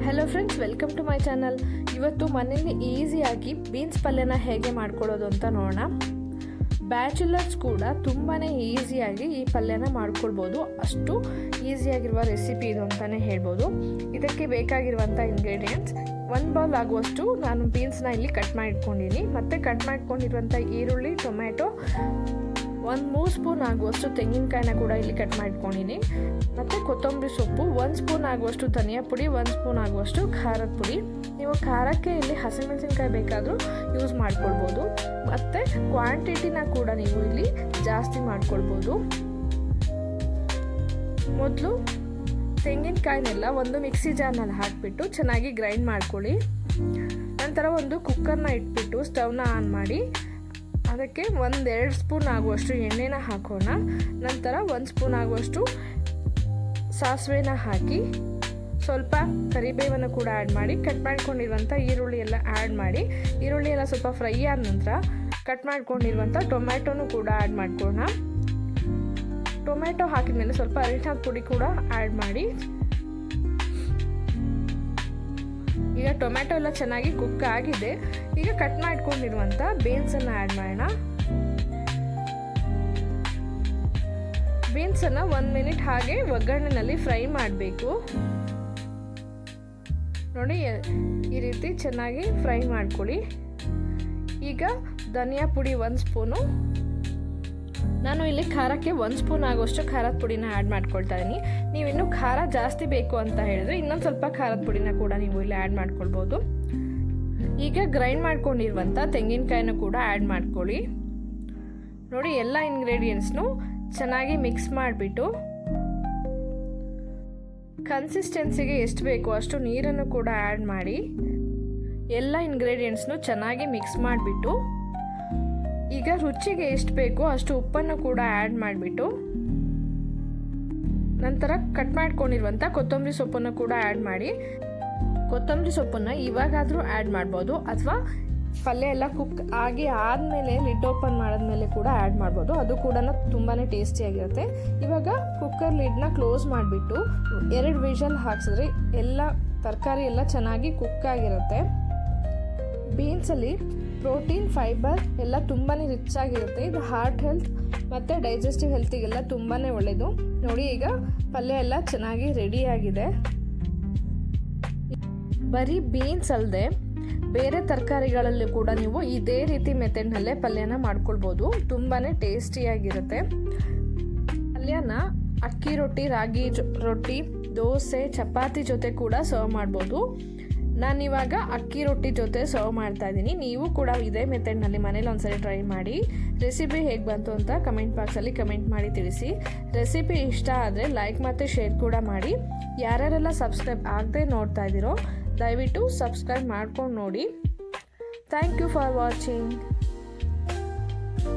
Hello friends welcome to my channel ಇವತ್ತು ಮನೆಯಲ್ಲಿ ಈಸಿಯಾಗಿ ಬೀನ್ಸ್ ಪಲ್ಯನ ಹೇಗೆ ಮಾಡ್ಕೊಳ್ಳೋದು ಅಂತ ನೋಡೋಣ. ಬ್ಯಾಚುಲರ್ಸ್ ಕೂಡ ತುಂಬಾ ಈಸಿಯಾಗಿ ಈ ಪಲ್ಯನ ಮಾಡ್ಕೊಳ್ಬೋದು ಅಷ್ಟು ಈಸಿಯಾಗಿರುವ ರೆಸಿಪಿ ಇದು ಅಂತಲೇ ಹೇಳ್ಬೋದು. ಇದಕ್ಕೆ ಬೇಕಾಗಿರುವಂಥ ಇಂಗ್ರೀಡಿಯೆಂಟ್ಸ್ ಒನ್ ಬೌಲ್ ಆಗುವಷ್ಟು ನಾನು ಬೀನ್ಸ್ನ ಇಲ್ಲಿ ಕಟ್ ಮಾಡಿಟ್ಕೊಂಡಿನಿ ಮತ್ತು ಕಟ್ ಮಾಡಿಕೊಂಡಿರುವಂಥ ಈರುಳ್ಳಿ ಟೊಮ್ಯಾಟೊ ಒಂದು ಮೂರು ಸ್ಪೂನ್ ಆಗುವಷ್ಟು ತೆಂಗಿನಕಾಯಿನ ಕೂಡ ಇಲ್ಲಿ ಕಟ್ ಮಾಡ್ಕೊಂಡಿನಿ. ಮತ್ತು ಕೊತ್ತಂಬರಿ ಸೊಪ್ಪು, ಒಂದು ಸ್ಪೂನ್ ಆಗುವಷ್ಟು ಧನಿಯಾ ಪುಡಿ, ಒಂದು ಸ್ಪೂನ್ ಆಗುವಷ್ಟು ಖಾರದ ಪುಡಿ. ನೀವು ಖಾರಕ್ಕೆ ಇಲ್ಲಿ ಹಸಿಮೆಣಸಿನ್ಕಾಯಿ ಬೇಕಾದರೂ ಯೂಸ್ ಮಾಡ್ಕೊಳ್ಬೋದು. ಮತ್ತು ಕ್ವಾಂಟಿಟಿನ ಕೂಡ ನೀವು ಇಲ್ಲಿ ಜಾಸ್ತಿ ಮಾಡ್ಕೊಳ್ಬೋದು. ಮೊದಲು ತೆಂಗಿನಕಾಯಿನೆಲ್ಲ ಒಂದು ಮಿಕ್ಸಿ ಜಾರ್ನಲ್ಲಿ ಹಾಕಿಬಿಟ್ಟು ಚೆನ್ನಾಗಿ ಗ್ರೈಂಡ್ ಮಾಡ್ಕೊಳ್ಳಿ. ನಂತರ ಒಂದು ಕುಕ್ಕರ್ನ ಇಟ್ಬಿಟ್ಟು ಸ್ಟವ್ನ ಆನ್ ಮಾಡಿ ಅದಕ್ಕೆ ಒಂದೆರಡು ಸ್ಪೂನ್ ಆಗುವಷ್ಟು ಎಣ್ಣೆನ ಹಾಕೋಣ. ನಂತರ ಒಂದು ಸ್ಪೂನ್ ಆಗುವಷ್ಟು ಸಾಸಿವೆನ ಹಾಕಿ ಸ್ವಲ್ಪ ಕರಿಬೇವನ್ನು ಕೂಡ ಆ್ಯಡ್ ಮಾಡಿ ಕಟ್ ಮಾಡ್ಕೊಂಡಿರುವಂಥ ಈರುಳ್ಳಿ ಎಲ್ಲ ಆ್ಯಡ್ ಮಾಡಿ, ಈರುಳ್ಳಿ ಎಲ್ಲ ಸ್ವಲ್ಪ ಫ್ರೈ ಆದ ನಂತರ ಕಟ್ ಮಾಡ್ಕೊಂಡಿರುವಂಥ ಟೊಮ್ಯಾಟೊನು ಕೂಡ ಆ್ಯಡ್ ಮಾಡ್ಕೊಳ್ಳೋಣ ಟೊಮ್ಯಾಟೊ ಹಾಕಿದ ಮೇಲೆ ಸ್ವಲ್ಪ ಅರಿಶಿನ ಪುಡಿ ಕೂಡ ಆ್ಯಡ್ ಮಾಡಿ ಈಗ ಟೊಮ್ಯಾಟೊ ಎಲ್ಲ ಚೆನ್ನಾಗಿ ಕುಕ್ ಆಗಿದೆ. ಈಗ ಕಟ್ ಮಾಡ್ಕೊಂಡಿರುವಂಥ ಬೀನ್ಸನ್ನು ಆ್ಯಡ್ ಮಾಡೋಣ. ಬೀನ್ಸನ್ನು ಒಂದು ಮಿನಿಟ್ ಹಾಗೆ ಒಗ್ಗರಣೆನಲ್ಲಿ ಫ್ರೈ ಮಾಡಬೇಕು. ನೋಡಿ, ಈ ರೀತಿ ಚೆನ್ನಾಗಿ ಫ್ರೈ ಮಾಡ್ಕೊಳ್ಳಿ. ಈಗ ಧನಿಯಾ ಪುಡಿ ಒಂದು ಸ್ಪೂನು ನಾನು ಇಲ್ಲಿ ಖಾರಕ್ಕೆ ಒಂದು ಸ್ಪೂನ್ ಆಗೋಷ್ಟು ಖಾರದ ಪುಡಿನ ಆ್ಯಡ್ ಮಾಡ್ಕೊಳ್ತಾ ಇದ್ದೀನಿ ನೀವು ಇನ್ನೂ ಖಾರ ಜಾಸ್ತಿ ಬೇಕು ಅಂತ ಹೇಳಿದ್ರೆ ಇನ್ನೊಂದು ಸ್ವಲ್ಪ ಖಾರದ ಪುಡಿನ ಕೂಡ ನೀವು ಇಲ್ಲಿ ಆ್ಯಡ್ ಮಾಡ್ಕೊಳ್ಬೋದು. ಈಗ ಗ್ರೈಂಡ್ ಮಾಡ್ಕೊಂಡಿರುವಂಥ ತೆಂಗಿನಕಾಯಿನೂ ಕೂಡ ಆ್ಯಡ್ ಮಾಡ್ಕೊಳ್ಳಿ. ನೋಡಿ ಎಲ್ಲ ಇಂಗ್ರೀಡಿಯೆಂಟ್ಸ್ನು ಚೆನ್ನಾಗಿ ಮಿಕ್ಸ್ ಮಾಡಿಬಿಟ್ಟು ಕನ್ಸಿಸ್ಟೆನ್ಸಿಗೆ ಎಷ್ಟು ಬೇಕೋ ಅಷ್ಟು ನೀರನ್ನು ಕೂಡ ಆ್ಯಡ್ ಮಾಡಿ. ಎಲ್ಲ ಇಂಗ್ರೀಡಿಯೆಂಟ್ಸ್ನು ಚೆನ್ನಾಗಿ ಮಿಕ್ಸ್ ಮಾಡಿಬಿಟ್ಟು ಈಗ ರುಚಿಗೆ ಎಷ್ಟು ಬೇಕೋ ಅಷ್ಟು ಉಪ್ಪನ್ನು ಕೂಡ ಆ್ಯಡ್ ಮಾಡಿಬಿಟ್ಟು ನಂತರ ಕಟ್ ಮಾಡ್ಕೊಂಡಿರುವಂಥ ಕೊತ್ತಂಬರಿ ಸೊಪ್ಪನ್ನು ಕೂಡ ಆ್ಯಡ್ ಮಾಡಿ. ಕೊತ್ತಂಬರಿ ಸೊಪ್ಪನ್ನು ಇವಾಗಾದರೂ ಆ್ಯಡ್ ಮಾಡ್ಬೋದು ಅಥವಾ ಪಲ್ಯ ಎಲ್ಲ ಕುಕ್ ಆಗಿ ಆದಮೇಲೆ ಲಿಡ್ ಓಪನ್ ಮಾಡಿದ್ಮೇಲೆ ಕೂಡ ಆ್ಯಡ್ ಮಾಡ್ಬೋದು. ಅದು ಕೂಡ ತುಂಬಾ ಟೇಸ್ಟಿಯಾಗಿರುತ್ತೆ ಇವಾಗ ಕುಕ್ಕರ್ ಲಿಡ್ನ ಕ್ಲೋಸ್ ಮಾಡಿಬಿಟ್ಟು ಎರಡು ವಿಷಲ್ ಹಾಕ್ಸಿದ್ರೆ ಎಲ್ಲ ತರಕಾರಿ ಎಲ್ಲ ಚೆನ್ನಾಗಿ ಕುಕ್ ಆಗಿರುತ್ತೆ. ಬೀನ್ಸಲ್ಲಿ ಪ್ರೋಟೀನ್ ಫೈಬರ್ ಎಲ್ಲ ತುಂಬಾ ರಿಚ್ ಆಗಿರುತ್ತೆ. ಇದು ಹಾರ್ಟ್ ಹೆಲ್ತ್ ಮತ್ತು ಡೈಜೆಸ್ಟಿವ್ ಹೆಲ್ತಿಗೆಲ್ಲ ತುಂಬಾ ಒಳ್ಳೆಯದು ನೋಡಿ ಈಗ ಪಲ್ಯ ಎಲ್ಲ ಚೆನ್ನಾಗಿ ರೆಡಿಯಾಗಿದೆ ಬರೀ ಬೀನ್ಸ್ ಅಲ್ಲದೆ ಬೇರೆ ತರಕಾರಿಗಳಲ್ಲೂ ಕೂಡ ನೀವು ಇದೇ ರೀತಿ ಮೆಥಡ್ನಲ್ಲೇ ಪಲ್ಯನ ಮಾಡ್ಕೊಳ್ಬೋದು. ತುಂಬಾ ಟೇಸ್ಟಿಯಾಗಿರುತ್ತೆ ಪಲ್ಯನ ಅಕ್ಕಿ ರೊಟ್ಟಿ, ರಾಗಿ ರೊಟ್ಟಿ, ದೋಸೆ, ಚಪಾತಿ ಜೊತೆ ಕೂಡ ಸರ್ವ್ ಮಾಡ್ಬೋದು. ನಾನಿವಾಗ ಅಕ್ಕಿ ರೊಟ್ಟಿ ಜೊತೆ ಸರ್ವ್ ಮಾಡ್ತಾ ಇದ್ದೀನಿ. ನೀವು ಕೂಡ ಇದೇ ಮೆಥಡ್ನಲ್ಲಿ ಮನೇಲಿ ಒಂದ್ಸರಿ ಟ್ರೈ ಮಾಡಿ. ರೆಸಿಪಿ ಹೇಗೆ ಬಂತು ಅಂತ ಕಮೆಂಟ್ ಬಾಕ್ಸಲ್ಲಿ ಕಮೆಂಟ್ ಮಾಡಿ ತಿಳಿಸಿ. ರೆಸಿಪಿ ಇಷ್ಟ ಆದರೆ ಲೈಕ್ ಮತ್ತು ಶೇರ್ ಕೂಡ ಮಾಡಿ. ಯಾರ್ಯಾರೆಲ್ಲ ಸಬ್ಸ್ಕ್ರೈಬ್ ಆಗದೆ ನೋಡ್ತಾ ಇದ್ದೀರೋ, ದಯವಿಟ್ಟು ಸಬ್ಸ್ಕ್ರೈಬ್ ಮಾಡ್ಕೊಂಡು ನೋಡಿ. Thank you for watching